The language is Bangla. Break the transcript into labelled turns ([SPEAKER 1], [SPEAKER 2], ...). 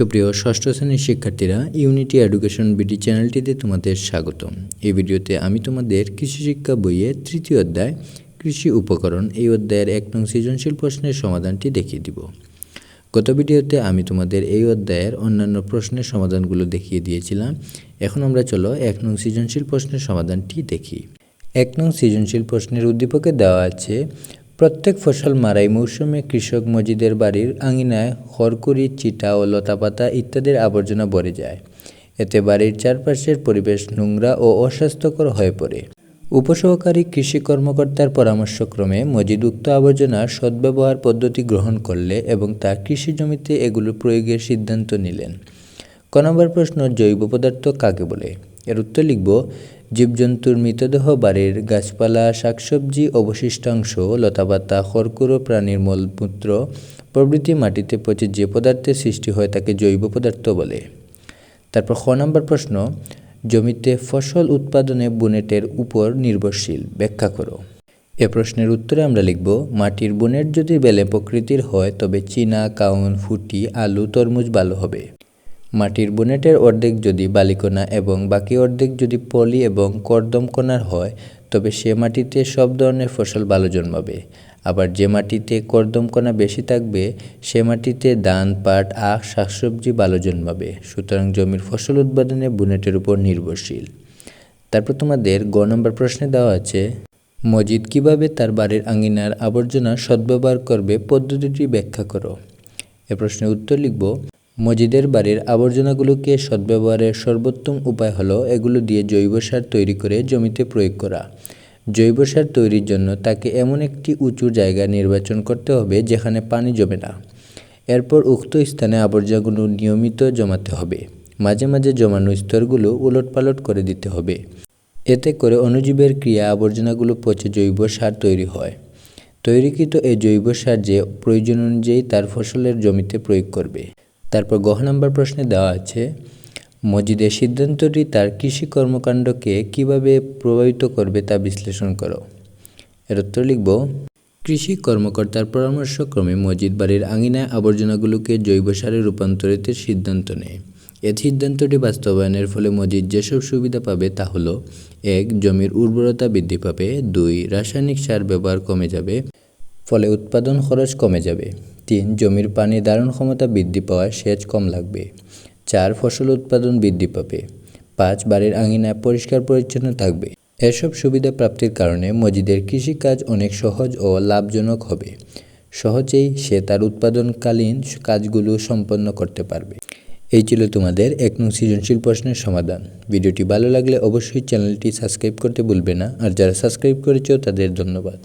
[SPEAKER 1] সুপ্রিয় ষষ্ঠ শ্রেণির শিক্ষার্থীরা ইউনিটি এডুকেশন বিডি চ্যানেলটিতে তোমাদের স্বাগত এই ভিডিওতে আমি তোমাদের কৃষি শিক্ষা বইয়ের তৃতীয় অধ্যায়, কৃষি উপকরণ, এই অধ্যায়ের এক নং সৃজনশীল প্রশ্নের সমাধানটি দেখিয়ে দিব। গত ভিডিওতে আমি তোমাদের এই অধ্যায়ের অন্যান্য প্রশ্নের সমাধানগুলো দেখিয়ে দিয়েছিলাম। এখন আমরা চলো এক নং সৃজনশীল প্রশ্নের সমাধানটি দেখি। এক নং সৃজনশীল প্রশ্নের উদ্দীপকে দেওয়া আছে প্রত্যেক ফসল মারাই মৌসুমে কৃষক মজিদের বাড়ির আঙিনায় খড়কুড়ি, চিটা ও লতাপাতা ইত্যাদির আবর্জনা ভরে যায়। এতে বাড়ির চারপাশের পরিবেশ নোংরা ও অস্বাস্থ্যকর হয়ে পড়ে। উপসহকারী কৃষি কর্মকর্তার পরামর্শক্রমে মজিদ উক্ত আবর্জনার সদ্ব্যবহার পদ্ধতি গ্রহণ করলে এবং তা কৃষি জমিতে এগুলো প্রয়োগের সিদ্ধান্ত নিলেন। ক নম্বর প্রশ্ন জৈব পদার্থ কাকে বলে? এর উত্তর লিখব জীবজন্তুর মৃতদেহ বাড়ির গাছপালা, শাকসবজি অবশিষ্টাংশ লতাপাতা খড়কুড়ো প্রাণীর মলমূত্র প্রভৃতি মাটিতে পচে যে পদার্থের সৃষ্টি হয় তাকে জৈব পদার্থ বলে। তারপর খ নম্বর প্রশ্ন, জমিতে ফসল উৎপাদনে বুনেটের উপর নির্ভরশীল, ব্যাখ্যা করো। এ প্রশ্নের উত্তরে আমরা লিখব, মাটির বুনেট যদি বেলে প্রকৃতির হয়, তবে চীনা, কাউন, ফুটি, আলু, তরমুজ ভালো হবে। মাটির বুনেটের অর্ধেক যদি বালিকণা এবং বাকি অর্ধেক যদি পলি এবং কর্দমকণার হয়, তবে সে মাটিতে সব ধরনের ফসল ভালো জন্মাবে। আবার যে মাটিতে কর্দমকণা বেশি থাকবে, সে মাটিতে ধান, পাট, আখ, শাকসবজি ভালো জন্মাবে। সুতরাং জমির ফসল উৎপাদনে বুনেটের উপর নির্ভরশীল। তারপর তোমাদের গ নম্বর প্রশ্নে দেওয়া আছে, মজিদ কীভাবে তার বাড়ির আঙিনার আবর্জনা সদ্ব্যবহার করবে পদ্ধতিটি ব্যাখ্যা করো। এ প্রশ্নের উত্তর লিখব মজিদের বাড়ির আবর্জনাগুলোকে সদ্ব্যবহারের সর্বোত্তম উপায় হলো এগুলো দিয়ে জৈব সার তৈরি করে জমিতে প্রয়োগ করা। জৈব সার তৈরির জন্য তাকে এমন একটি উঁচু জায়গা নির্বাচন করতে হবে যেখানে পানি জমে না। এরপর উক্ত স্থানে আবর্জনাগুলো নিয়মিত জমাতে হবে। মাঝে মাঝে জমানো স্তরগুলো উলটপালট করে দিতে হবে। এতে করে অণুজীবের ক্রিয়া আবর্জনাগুলো পচে জৈব সার তৈরি হয়। তৈরিকৃত এই জৈব সার যে প্রয়োজন অনুযায়ী তার ফসলের জমিতে প্রয়োগ করবে। তারপর গহ নম্বর প্রশ্নে দেওয়া আছে মজিদের সিদ্ধান্তটি তার কৃষি কর্মকাণ্ডকে কীভাবে প্রভাবিত করবে তা বিশ্লেষণ করো। এর উত্তর লিখব, কৃষি কর্মকর্তার পরামর্শক্রমে মজিদ বাড়ির আঙিনায় আবর্জনাগুলোকে জৈব সারে রূপান্তরিতের সিদ্ধান্ত নেয়। এ সিদ্ধান্তটি বাস্তবায়নের ফলে মজিদ যেসব সুবিধা পাবে তা হলো, এক, জমির উর্বরতা বৃদ্ধি পাবে, দুই, রাসায়নিক সার ব্যবহার কমে যাবে, ফলে উৎপাদন খরচ কমে যাবে। তিন, জমির পানি ধারণ ক্ষমতা বৃদ্ধি পাওয়ায় সেচ কম লাগবে। চার, ফসল উৎপাদন বৃদ্ধি পাবে। পাঁচ, বাড়ির আঙিনায় পরিষ্কার পরিচ্ছন্ন থাকবে। এসব সুবিধা প্রাপ্তির কারণে মজিদের কৃষিকাজ অনেক সহজ ও লাভজনক হবে। সহজেই সে তার উৎপাদনকালীন কাজগুলো সম্পন্ন করতে পারবে। এই ছিল তোমাদের এক নং সৃজনশীল প্রশ্নের সমাধান। ভিডিওটি ভালো লাগলে অবশ্যই চ্যানেলটি সাবস্ক্রাইব করতে ভুলবে না। আর যারা সাবস্ক্রাইব করেছ তাদের ধন্যবাদ।